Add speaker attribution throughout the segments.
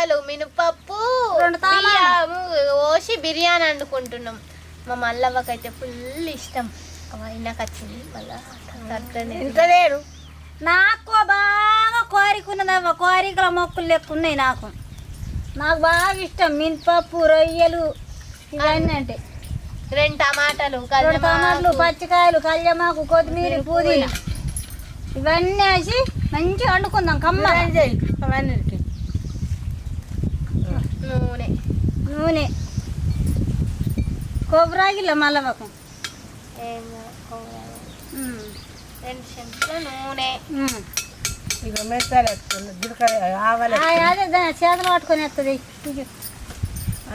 Speaker 1: రొయ్యలు మినపప్పు. బియ్యము ఓసి బిర్యానీ వండుకుంటున్నాం. మా మల్లవ్వకైతే ఫుల్ ఇష్టం. అయినాక వచ్చింది మళ్ళా
Speaker 2: ఇంత లేడు.
Speaker 3: నాకు బాగా కోరిక ఉన్నదవ్వ కోరికల మొక్కులు లెక్క ఉన్నాయి నాకు. నాకు బాగా ఇష్టం మినపప్పు రొయ్యలు ఇవన్నీ అంటే.
Speaker 1: రెండు టమాటాలు
Speaker 3: రెండు టమాటాలు పచ్చికాయలు కళ్యమాకు కొత్తిమీర పుదీనా. ఇవన్నీ వేసి మంచిగా వండుకుందాం కమ్మ
Speaker 2: అవన్నీ
Speaker 1: నూనె.
Speaker 3: నూనె. కొబ్బరాగిల్ల మల్లవకు.
Speaker 1: రెండు చెంచాల నూనె.
Speaker 2: ఇక మెత్తాలు ఎత్తుకుంది జిలకర్ర ఆవాలు
Speaker 3: అదే దాని చేతులు పట్టుకొని వస్తుంది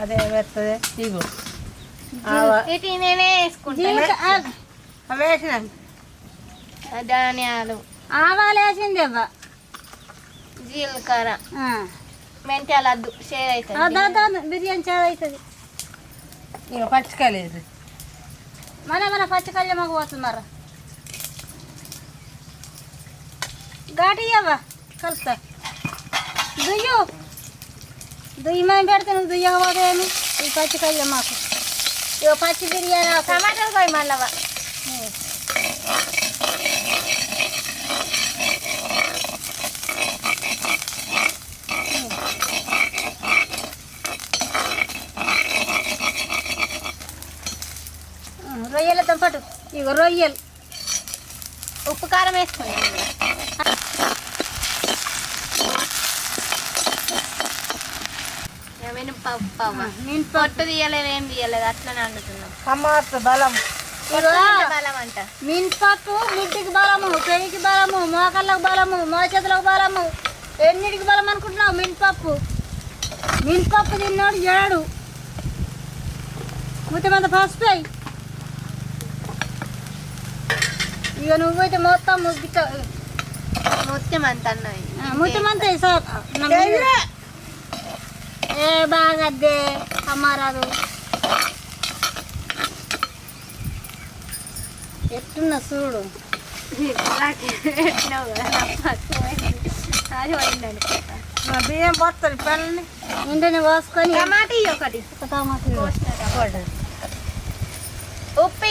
Speaker 2: అదే మెత్తది ఇగో. ఆవా.
Speaker 1: ఇటు నేనే వేసుకుంటాను.
Speaker 2: వేసినాం.
Speaker 1: ధాన్యాలు.
Speaker 3: ఆవాలు వేసింది అవ్వ.
Speaker 1: జీలకర్ర. అద్దు షేర్ అవుతుంది.
Speaker 3: బిర్యానీ చాలా అవుతుంది.
Speaker 2: ఇక పచ్చికాయలు
Speaker 3: మన మన పచ్చి కళ్యమాకు పోతుంది మర ఘాటి అవ్వ కలుస్తా. దుయ్యు. దుయ్యి మేము పెడితే నువ్వు దుయ్యకపోతేమి ఈ పచ్చి కళ్యమాకు ఇక పచ్చి బిర్యానీ.
Speaker 1: టమాటాలు పోయి మళ్ళా
Speaker 3: రొయ్యలతో పాటు ఇక రొయ్యలు.
Speaker 1: ఉప్పు కారం వేసుకున్నాం.
Speaker 3: నేను
Speaker 1: పొట్టు తీయలేదు ఏం తీయలేదు అట్లనే వండుతున్నాం
Speaker 2: టమాటా బలం.
Speaker 1: ఇగో బలం అంట
Speaker 3: మినపప్పు ముడ్డికి బలము పెయికి బలము మోకాళ్ళకు బలము మోచేతులకు బలము. ఎన్నిటికి బలం అనుకుంటున్నావు? మినపప్పు మినపప్పు తిన్నాడు జడాడు ముత్తమంత పసుపు ఇక నువ్వైతే మొత్తం ముగ్గుతా
Speaker 1: మొత్తం అంత అన్నది
Speaker 3: ముత్తమంత ఏ బాగద్దే అమ్మారాదు ఎట్టున్నా చూడు
Speaker 2: మా బియ్యం పోతుంది పిల్లల్ని
Speaker 3: ఇంటిని పోసుకొని
Speaker 1: టమాటా ఒకటి
Speaker 3: ఒక టమాటా.
Speaker 1: ఉప్పు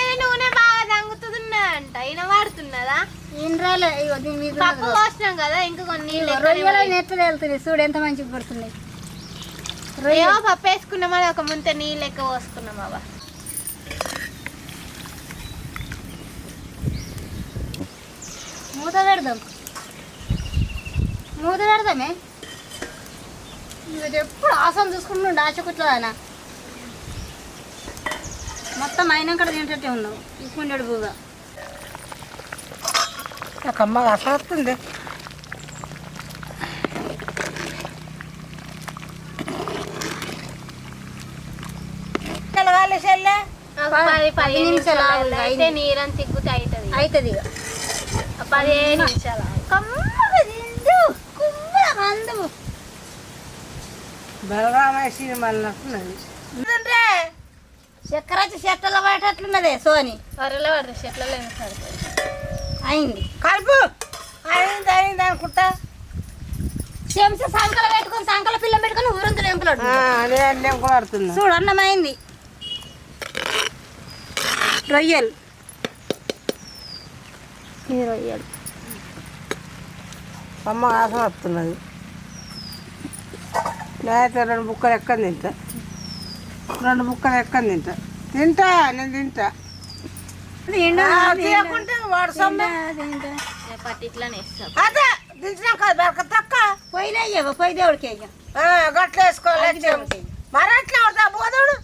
Speaker 1: పప్పు పోసినాం కదా ఇంకా కొన్ని నీళ్ళు
Speaker 3: రొయ్యలు నెత్తలు వెళ్తుంది చూడు ఎంత మంచిగా పడుతున్నాయి
Speaker 1: ఏమో పప్పు వేసుకున్నామని ఒక ముంత నీళ్ళు ఎక్కువ పోసుకున్నాం అవ్వ.
Speaker 3: మూత పెడదాం. మూత పెడదామే. ఎప్పుడు ఆసం చూసుకుంటుండే ఆచకుట్లో ఆయన మొత్తం అయినాక తింటే ఉన్నావు ఇప్పుండేడు బుగా
Speaker 2: కమ్మగా అసలు వస్తుంది కలగాలి చెల్లె
Speaker 3: పది-
Speaker 1: పదిహేను
Speaker 3: నిమిషాలు
Speaker 1: అయితే తిగ్గుతే అవుతుంది పదిహేను నిమిషాలు
Speaker 3: చెట్టలో పడేటట్లున్నదే సోని.
Speaker 1: వరలో పడదు చెట్లలో సరిపోయి
Speaker 3: అయింది.
Speaker 2: కలుపు. అయింది అయింది అనుకుంటా.
Speaker 3: చెంచా సంకల పెట్టుకొని సంకల పిల్ల పెట్టుకొని
Speaker 2: కూడా ఆడుతున్నా
Speaker 3: చూడు అన్నమైంది. రొయ్యలు. ఈ రొయ్యలు.
Speaker 2: అమ్మ ఆసం వస్తున్నది లేకపోతే రెండు బుక్కలు ఎక్కని తింటా. రెండు బుక్కలు ఎక్కని తింటా. తింటా నేను తింటా. తీయకుంటే వాడు సొమ్మె
Speaker 1: రేపటి ఇట్లానే ఇస్తాం
Speaker 2: అదే దించినాం కదా బరక తక్క
Speaker 3: పోయినా అయ్యవ పోయి దేవుడికి అయ్యా
Speaker 2: ఆ, గట్ల వేసుకోవాలి మరి అట్లా అవుతా బోధుడు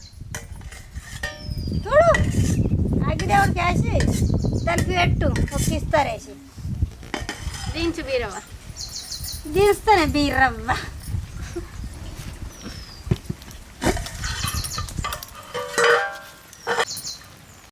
Speaker 3: చూడు అగ్గిదేవుడికి వేసి దానికి పెట్టు ఒక ఇస్తారేసి
Speaker 1: దించు బీరవ
Speaker 3: దిస్తానే బీరవ్వ